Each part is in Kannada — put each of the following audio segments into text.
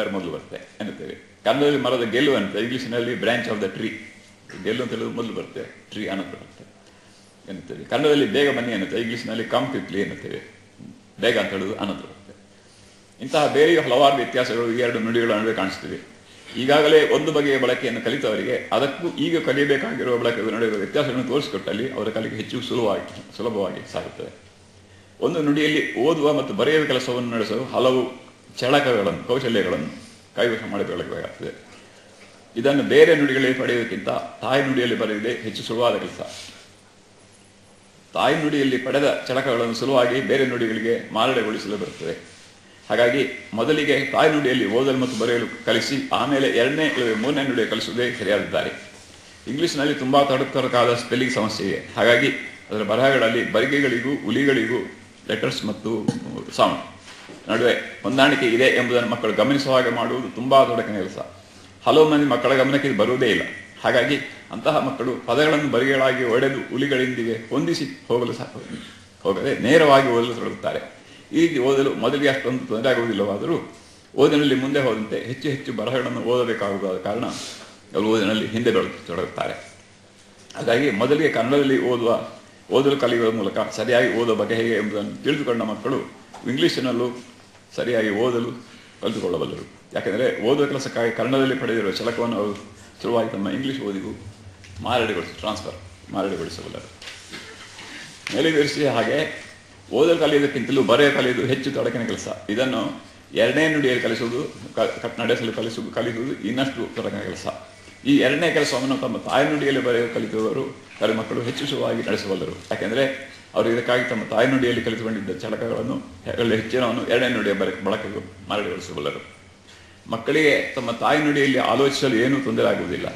ಅಂಡರ್ ಮೊದಲು ಬರುತ್ತೆ. ಎನ್ನುತ್ತೇವೆ. ಕನ್ನಡದಲ್ಲಿ ಮರದ ಗೆಲ್ಲು ಅಂತ, ಇಂಗ್ಲಿಷ್ನಲ್ಲಿ ಬ್ರಾಂಚ್ ಆಫ್ ದ ಟ್ರೀ ಗೆಲ್ಲು ಅಂತ ಹೇಳೋದು ಮೊದಲು ಬರುತ್ತೆ. ಟ್ರೀ ಅನಂತರ ಬರುತ್ತೆ. ಎನ್ನುತ್ತೇವೆ. ಕನ್ನಡದಲ್ಲಿ ಬೇಗ ಬನ್ನಿ ಎನ್ನುತ್ತೆ. ಇಂಗ್ಲೀಷ್ನಲ್ಲಿ ಕಮ್ ಕ್ವಿಕ್ಲಿ ಎನ್ನುತ್ತೇವೆ. ಬೇಗ ಅಂತ ಹೇಳೋದು ಅನಂತರ ಬರುತ್ತೆ. ಇಂತಹ ಬೇರೆ ಹಲವಾರು ವ್ಯತ್ಯಾಸಗಳು ಈ ಎರಡು ನುಡಿಗಳ ನಡುವೆ ಕಾಣಿಸ್ತಿವೆ. ಈಗಾಗಲೇ ಒಂದು ಬಗೆಯ ಬಳಕೆಯನ್ನು ಕಲಿತವರಿಗೆ ಅದಕ್ಕೂ ಈಗ ಕಲಿಯಬೇಕಾಗಿರುವ ಬಳಕೆ ನಡುವೆ ವ್ಯತ್ಯಾಸಗಳನ್ನು ತೋರಿಸಿಕೊಟ್ಟಲ್ಲಿ ಅವರ ಕಲಿಕೆ ಹೆಚ್ಚು ಸುಲಭವಾಗಿ ಸುಲಭವಾಗಿ ಸಾಗುತ್ತದೆ. ಒಂದು ನುಡಿಯಲ್ಲಿ ಓದುವ ಮತ್ತು ಬರೆಯುವ ಕೆಲಸವನ್ನು ನಡೆಸಲು ಹಲವು ಚಳಕಗಳನ್ನು, ಕೌಶಲ್ಯಗಳನ್ನು ಕೈವಶ ಮಾಡಿಕೊಳ್ಳಬೇಕಾಗ್ತದೆ ಇದನ್ನು ಬೇರೆ ನುಡಿಗಳಲ್ಲಿ ಪಡೆಯುವುದಕ್ಕಿಂತ ತಾಯಿ ನುಡಿಯಲ್ಲಿ ಬರೆಯುವುದೇ ಹೆಚ್ಚು ಸುಲಭವಾದ ಕೆಲಸ. ತಾಯಿ ನುಡಿಯಲ್ಲಿ ಪಡೆದ ಚಳಕಗಳನ್ನು ಸುಲಭವಾಗಿ ಬೇರೆ ನುಡಿಗಳಿಗೆ ಮಾರಡೆಗೊಳಿಸಲು ಬರುತ್ತದೆ. ಹಾಗಾಗಿ ಮೊದಲಿಗೆ ತಾಯಿ ನುಡಿಯಲ್ಲಿ ಓದಲು ಮತ್ತು ಬರೆಯಲು ಕಲಿಸಿ, ಆಮೇಲೆ ಎರಡನೇ ಇಲ್ಲವೇ ಮೂರನೇ ನುಡಿಯ ಕಲಿಸುವುದೇ ಸರಿಯಾದಿದ್ದಾರೆ ಇಂಗ್ಲೀಷ್ನಲ್ಲಿ ತುಂಬ ತಡಕಾದ ಸ್ಪೆಲ್ಲಿಂಗ್ ಸಮಸ್ಯೆ ಇದೆ. ಹಾಗಾಗಿ ಅದರ ಬರಹಗಳಲ್ಲಿ ಬರಿಗೆಗಳಿಗೂ ಹುಲಿಗಳಿಗೂ ಲೆಟರ್ಸ್ ಮತ್ತು ಸೌಂಡ್. ನಡುವೆ ಹೊಂದಾಣಿಕೆ ಇದೆ ಎಂಬುದನ್ನು ಮಕ್ಕಳು ಗಮನಿಸುವ ಹಾಗೆ ಮಾಡುವುದು ತುಂಬ ದೊಡ್ಡ ಕೆಲಸ. ಹಲವು ಮಂದಿ ಮಕ್ಕಳ ಗಮನಕ್ಕೆ ಬರುವುದೇ ಇಲ್ಲ. ಹಾಗಾಗಿ ಅಂತಹ ಮಕ್ಕಳು ಪದಗಳನ್ನು ಬರಿಗಳಾಗಿ ಒಡೆದು ಹುಲಿಗಳೊಂದಿಗೆ ಹೊಂದಿಸಿ ಹೋಗಲು ಸಹ ಹೋಗದೆ ನೇರವಾಗಿ ಓದಲು ತೊಡಗುತ್ತಾರೆ. ಈ ಓದಲು ಮೊದಲಿಗೆ ಅಷ್ಟೊಂದು ತೊಂದರೆ ಆಗುವುದಿಲ್ಲವಾದರೂ ಓದಿನಲ್ಲಿ ಮುಂದೆ ಹೋದಂತೆ ಹೆಚ್ಚು ಹೆಚ್ಚು ಬರಹಗಳನ್ನು ಓದಬೇಕಾಗುವ ಕಾರಣ ಅವರು ಓದಿನಲ್ಲಿ ಹಿಂದೆ ತೊಡಗುತ್ತಾರೆ. ಹಾಗಾಗಿ ಮೊದಲಿಗೆ ಕನ್ನಡದಲ್ಲಿ ಓದುವ, ಓದಲು ಕಲಿಯುವ ಮೂಲಕ ಸರಿಯಾಗಿ ಓದುವ ಬಗೆ ಹೇಗೆ ಎಂಬುದನ್ನು ತಿಳಿದುಕೊಂಡ ಮಕ್ಕಳು ಇಂಗ್ಲಿಷಿನಲ್ಲೂ ಸರಿಯಾಗಿ ಓದಲು ಕಲಿತುಕೊಳ್ಳಬಲ್ಲರು. ಯಾಕೆಂದರೆ ಓದುವ ಕೆಲಸಕ್ಕಾಗಿ ಕನ್ನಡದಲ್ಲಿ ಪಡೆದಿರುವ ಚಲಕವನ್ನು ಅವರು ಸುಲಭವಾಗಿ ತಮ್ಮ ಇಂಗ್ಲಿಷ್ ಓದಿಗೂ ಮಾರಡಿಗೊಳಿಸಿ ಟ್ರಾನ್ಸ್ಫರ್ ಮಾರಾಡಿಗೊಳಿಸಬಲ್ಲರು. ಮೇಲೆ ಹಾಗೆ ಓದಲು ಕಲಿಯೋದಕ್ಕಿಂತಲೂ ಬರೆಯ ಕಲಿಯೋದು ಹೆಚ್ಚು ತೊಡಕಿನ ಕೆಲಸ. ಇದನ್ನು ಎರಡನೇ ನುಡಿಯಲ್ಲಿ ಕಲಿಸುವುದು ನಡೆಸಲು ಕಲಿಸುವುದು ಕಲಿಸುವುದು ಇನ್ನಷ್ಟು ತೊಡಕಿನ ಕೆಲಸ. ಈ ಎರಡನೇ ಕೆಲಸವನ್ನು ತಮ್ಮ ತಾಯಿ ನುಡಿಯಲ್ಲಿ ಬರೆಯಲು ಕಲಿತವರು ಮಕ್ಕಳು ಹೆಚ್ಚು ಸುಲಭವಾಗಿ ನಡೆಸಬಲ್ಲರು. ಯಾಕೆಂದರೆ ಅವರು ಇದಕ್ಕಾಗಿ ತಮ್ಮ ತಾಯಿ ನುಡಿಯಲ್ಲಿ ಕಲಿತುಕೊಂಡಿದ್ದ ಚಳಕಗಳನ್ನು ಹೆಚ್ಚಿನವನ್ನು ಎರಡನೇ ನುಡಿಯ ಬರ ಬಳಕೆಗೂ ಮರಳಿಗೊಳಿಸಬಲ್ಲರು ಮಕ್ಕಳಿಗೆ ತಮ್ಮ ತಾಯಿ ನುಡಿಯಲ್ಲಿ ಆಲೋಚಿಸಲು ಏನೂ ತೊಂದರೆ ಆಗುವುದಿಲ್ಲ.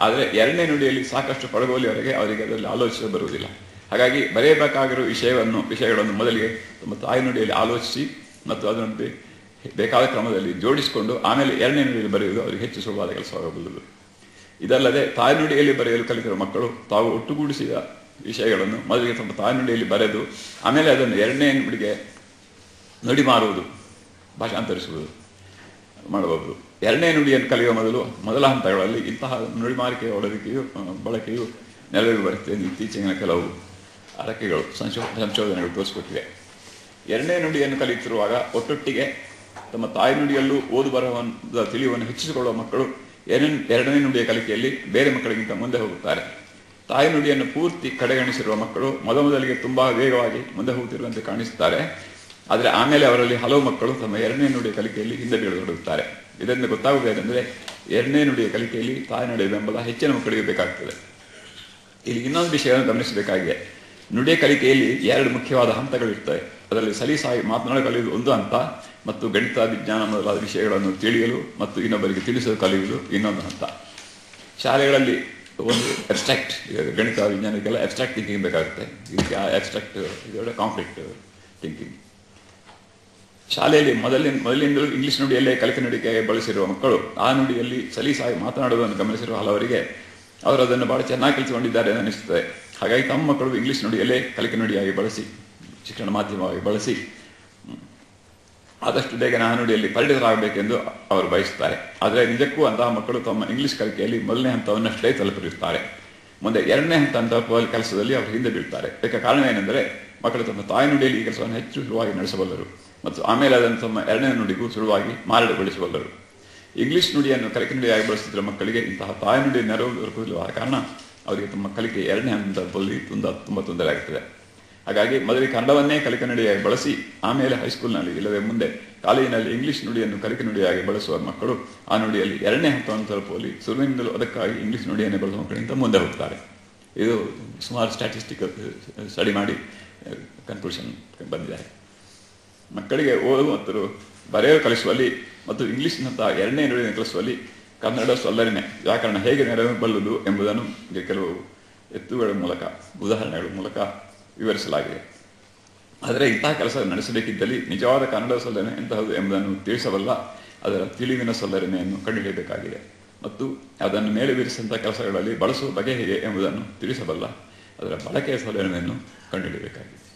ಆದರೆ ಎರಡನೇ ನುಡಿಯಲ್ಲಿ ಸಾಕಷ್ಟು ಪಡಗೋಲಿಯವರೆಗೆ ಅವರಿಗೆ ಅದರಲ್ಲಿ ಆಲೋಚಿಸಲು ಬರುವುದಿಲ್ಲ. ಹಾಗಾಗಿ ಬರೆಯಬೇಕಾಗಿರುವ ವಿಷಯವನ್ನು, ವಿಷಯಗಳನ್ನು ಮೊದಲಿಗೆ ತಮ್ಮ ತಾಯಿ ನುಡಿಯಲ್ಲಿ ಆಲೋಚಿಸಿ ಮತ್ತು ಅದರಂತೆ ಬೇಕಾದ ಕ್ರಮದಲ್ಲಿ ಜೋಡಿಸಿಕೊಂಡು ಆಮೇಲೆ ಎರಡನೇ ನುಡಿಯಲ್ಲಿ ಬರೆಯುವುದು ಅವರಿಗೆ ಹೆಚ್ಚು ಸುಲಭವಾದ ಕೆಲಸವಾಗಬಲ್ಲದು. ಇದಲ್ಲದೆ ತಾಯಿ ನುಡಿಯಲ್ಲಿ ಬರೆಯಲು ಕಲಿತಿರುವ ಮಕ್ಕಳು ತಾವು ಒಟ್ಟುಗೂಡಿಸಿದ ವಿಷಯಗಳನ್ನು ಮೊದಲಿಗೆ ಸ್ವಲ್ಪ ತಾಯ್ನುಡಿಯಲ್ಲಿ ಬರೆದು ಆಮೇಲೆ ಅದನ್ನು ಎರಡನೇ ನುಡಿಗೆ ನುಡಿ ಮಾರುವುದು ಭಾಷಾಂತರಿಸುವುದು ಮಾಡಬಹುದು ಎರಡನೇ ನುಡಿಯನ್ನು ಕಲಿಯುವ ಮೊದಲು ಮೊದಲ ಹಂತಗಳಲ್ಲಿ ಇಂತಹ ನುಡಿಮಾರಿಕೆಯ ಒಳಗಿಕೆಯು ಆ, ಬಳಕೆಯು ನೆಲವಿಗೆ ಬರುತ್ತೆ. ಎಂದು ಕೆಲವು ಅರಕೆಗಳು ಸಂಶೋ ಸಂಶೋಧನೆಗಳು ತೋರಿಸಿಕೊಟ್ಟಿವೆ. ಎರಡನೇ ನುಡಿಯನ್ನು ಕಲಿಯುತ್ತಿರುವಾಗ ಒಟ್ಟೊಟ್ಟಿಗೆ ತಮ್ಮ ತಾಯಿ ನುಡಿಯಲ್ಲೂ ಓದು ಬರಹವನ್ನು ತಿಳಿಯುವನ್ನು ಹೆಚ್ಚಿಸಿಕೊಳ್ಳುವ ಮಕ್ಕಳು ಎರಡನೇ ಎರಡನೇ ನುಡಿಯ ಕಲಿಕೆಯಲ್ಲಿ ಬೇರೆ ಮಕ್ಕಳಿಗಿಂತ ಮುಂದೆ ಹೋಗುತ್ತಾರೆ. ತಾಯಿ ನುಡಿಯನ್ನು ಪೂರ್ತಿ ಕಡೆಗಣಿಸಿರುವ ಮಕ್ಕಳು ಮೊದಮೊದಲಿಗೆ ತುಂಬಾ ವೇಗವಾಗಿ ಮುಂದೆ ಹೋಗುತ್ತಿರುವಂತೆ ಕಾಣಿಸುತ್ತಾರೆ. ಆದರೆ ಆಮೇಲೆ ಅವರಲ್ಲಿ ಹಲವು ಮಕ್ಕಳು ತಮ್ಮ ಎರಡನೇ ನುಡಿಯ ಕಲಿಕೆಯಲ್ಲಿ ಹಿಂದೆ ಬೀಳತೊಡಗುತ್ತಾರೆ ಇದರಿಂದ ಗೊತ್ತಾಗುವುದೇನೆಂದರೆ ಎರಡನೇ ನುಡಿಯ ಕಲಿಕೆಯಲ್ಲಿ ತಾಯಿ ನುಡಿಯ ಬೆಂಬಲ ಹೆಚ್ಚಿನ ಮಕ್ಕಳಿಗೆ ಬೇಕಾಗ್ತದೆ. ಇಲ್ಲಿ ಇನ್ನೊಂದು ವಿಷಯವನ್ನು ಗಮನಿಸಬೇಕಾಗಿದೆ. ನುಡಿಯ ಕಲಿಕೆಯಲ್ಲಿ ಎರಡು ಮುಖ್ಯವಾದ ಹಂತಗಳಿರ್ತವೆ ಅದರಲ್ಲಿ ಸಲೀಸಾಗಿ ಮಾತನಾಡಲು ಕಲಿಯುವುದು ಒಂದು ಹಂತ, ಮತ್ತು ಗಣಿತ, ವಿಜ್ಞಾನ ಮೊದಲಾದ ವಿಷಯಗಳನ್ನು ತಿಳಿಯಲು ಮತ್ತು ಇನ್ನೊಬ್ಬರಿಗೆ ತಿಳಿಸಲು ಕಲಿಯುವುದು ಇನ್ನೊಂದು ಹಂತ. ಶಾಲೆಗಳಲ್ಲಿ ಒಂದು ಅಬ್ಸ್ಟ್ರಾಕ್ಟ್ ಗಣಿತ ವಿಜ್ಞಾನಕ್ಕೆಲ್ಲ ಅಬ್ಸ್ಟ್ರಾಕ್ಟ್ ಥಿಂಕಿಂಗ್ ಬೇಕಾಗುತ್ತೆ. ಇದಕ್ಕೆ ಅಬ್ಸ್ಟ್ರಾಕ್ಟ್ ಇದೊಳ್ಳೆ ಕಾಂಪ್ಲೆಕ್ಟ್ ಥಿಂಕಿಂಗ್ ಶಾಲೆಯಲ್ಲಿ ಮೊದಲಿನ, ಮೊದಲಿನಿಂದಲೂ ಇಂಗ್ಲಿಷ್ ನುಡಿಯಲ್ಲೇ ಕಲಿಕೆ ನಡಿಕೆ ಬಳಸಿರುವ ಮಕ್ಕಳು, ಆ ನುಡಿಯಲ್ಲಿ ಸಲೀಸಾಗಿ ಮಾತನಾಡುವುದನ್ನು ಗಮನಿಸಿರುವ ಹಲವರಿಗೆ ಅವರು ಅದನ್ನು ಬಹಳ ಚೆನ್ನಾಗಿ ಕಲಿತುಕೊಂಡಿದ್ದಾರೆ ಅನ್ನಿಸುತ್ತದೆ. ಹಾಗಾಗಿ ತಮ್ಮ ಮಕ್ಕಳು ಇಂಗ್ಲಿಷ್ ನುಡಿಯಲ್ಲೇ ಕಲಿಕೆ ನುಡಿಯಾಗಿ ಬಳಸಿ, ಶಿಕ್ಷಣ ಮಾಧ್ಯಮವಾಗಿ ಬಳಸಿ ಆದಷ್ಟು ಬೇಗ ನಾನುಡಿಯಲ್ಲಿ ನುಡಿಯಲ್ಲಿ ಪರಿಣಿತರಾಗಬೇಕೆಂದು ಅವರು ಬಯಸುತ್ತಾರೆ. ಆದರೆ ನಿಜಕ್ಕೂ ಅಂತಹ ಮಕ್ಕಳು ತಮ್ಮ ಇಂಗ್ಲಿಷ್ ಕಲಿಕೆಯಲ್ಲಿ ಮೊದಲನೇ ಹಂತವನ್ನಷ್ಟೇ ತಲುಪಿರುತ್ತಾರೆ ಮುಂದೆ ಎರಡನೇ ಹಂತ ಅಂತ ಕೆಲಸದಲ್ಲಿ ಅವರು ಹಿಂದೆ ಬೀಳ್ತಾರೆ. ಇದಕ್ಕೆ ಕಾರಣ ಏನೆಂದರೆ ಮಕ್ಕಳು ತಮ್ಮ ತಾಯಿ ನುಡಿಯಲ್ಲಿ ಈ ಕೆಲಸವನ್ನು ಹೆಚ್ಚು ಸುಲಭವಾಗಿ ನಡೆಸಬಲ್ಲರು ಮತ್ತು ಆಮೇಲೆ ಅದನ್ನು ತಮ್ಮ ಎರಡನೇ ನುಡಿಗೂ ಸುಲಭವಾಗಿ ಮಾರಾಟಗೊಳಿಸಬಲ್ಲರು. ಇಂಗ್ಲಿಷ್ ನುಡಿಯನ್ನು ಕಲಿಕೆ ನುಡಿಯಾಗಿ ಬಳಸುತ್ತಿರುವ ಮಕ್ಕಳಿಗೆ ಇಂತಹ ತಾಯಿ ನುಡಿ ನೆರವು ದೊರಕುವುದಿಲ್ಲ ಕಾರಣ ಅವರಿಗೆ ತಮ್ಮ ಕಲಿಕೆ ಎರಡನೇ ಹಂತದಲ್ಲಿ ತುಂಬ ತುಂಬ ತೊಂದರೆ ಆಗುತ್ತದೆ ಹಾಗಾಗಿ ಮೊದಲಿಗೆ ಕನ್ನಡವನ್ನೇ ಕಲಿಕೆ ನುಡಿಯಾಗಿ ಬಳಸಿ ಆಮೇಲೆ ಹೈಸ್ಕೂಲ್ನಲ್ಲಿ ಇಲ್ಲವೇ ಮುಂದೆ ಕಾಲೇಜಿನಲ್ಲಿ ಇಂಗ್ಲಿಷ್ ನುಡಿಯನ್ನು ಕಲಿಕೆ ನುಡಿಯಾಗಿ ಬಳಸುವ ಮಕ್ಕಳು ಆ ನುಡಿಯಲ್ಲಿ ಎರಡನೇ ಹಂತವನ್ನು ತಲುಪುವಲ್ಲಿ ಸುರುವಿನಿಂದಲೂ ಅದಕ್ಕಾಗಿ ಇಂಗ್ಲಿಷ್ ನುಡಿಯನ್ನೇ ಬಳಸುವ ಮಕ್ಕಳಿಂದ ಮುಂದೆ ಹೋಗ್ತಾರೆ. ಇದು ಸುಮಾರು ಸ್ಟ್ಯಾಟಿಸ್ಟಿಕ್ ಸ್ಟಡಿ ಮಾಡಿ ಕನ್ಕ್ಲೂಷನ್ ಬಂದಿದೆ. ಮಕ್ಕಳಿಗೆ ಓದು ಮತ್ತು ಬರೆಯಲು ಕಲಿಸುವಲ್ಲಿ ಮತ್ತು ಇಂಗ್ಲಿಷ್ನಂತಹ ಎರಡನೇ ನುಡಿಯನ್ನು ಕಲಿಸುವಲ್ಲಿ ಕನ್ನಡ ಸೊಲ್ಲರಿನೇ ವ್ಯಾಕರಣ ಹೇಗೆ ನೆರವು ಬಲ್ಲುದು ಎಂಬುದನ್ನು ಕೆಲವು ಎತ್ತುಗಳ ಮೂಲಕ, ಉದಾಹರಣೆಗಳ ಮೂಲಕ ವಿವರಿಸಲಾಗಿದೆ. ಆದರೆ ಇಂತಹ ಕೆಲಸ ನಡೆಸಬೇಕಿದ್ದಲ್ಲಿ ನಿಜವಾದ ಕನ್ನಡ ಸೊಲ್ಲನೆ ಎಂತಹದ್ದು ಎಂಬುದನ್ನು ತಿಳಿಸಬಲ್ಲ ಅದರ ತಿಳಿವಿನ ಸೊಲ್ಲರಿನೆಯನ್ನು ಕಂಡುಹಿಡಿಯಬೇಕಾಗಿದೆ. ಮತ್ತು ಅದನ್ನು ಮೇಲೆ ವಿರಿಸಿದಂಥ ಕೆಲಸಗಳಲ್ಲಿ ಬಳಸುವ ಬಗೆ ಹೇಗೆ ಎಂಬುದನ್ನು ತಿಳಿಸಬಲ್ಲ ಅದರ ಬಳಕೆಯ ಸೊಲ್ಲರಿನೆಯನ್ನು ಕಂಡುಹಿಡಿಯಬೇಕಾಗಿದೆ.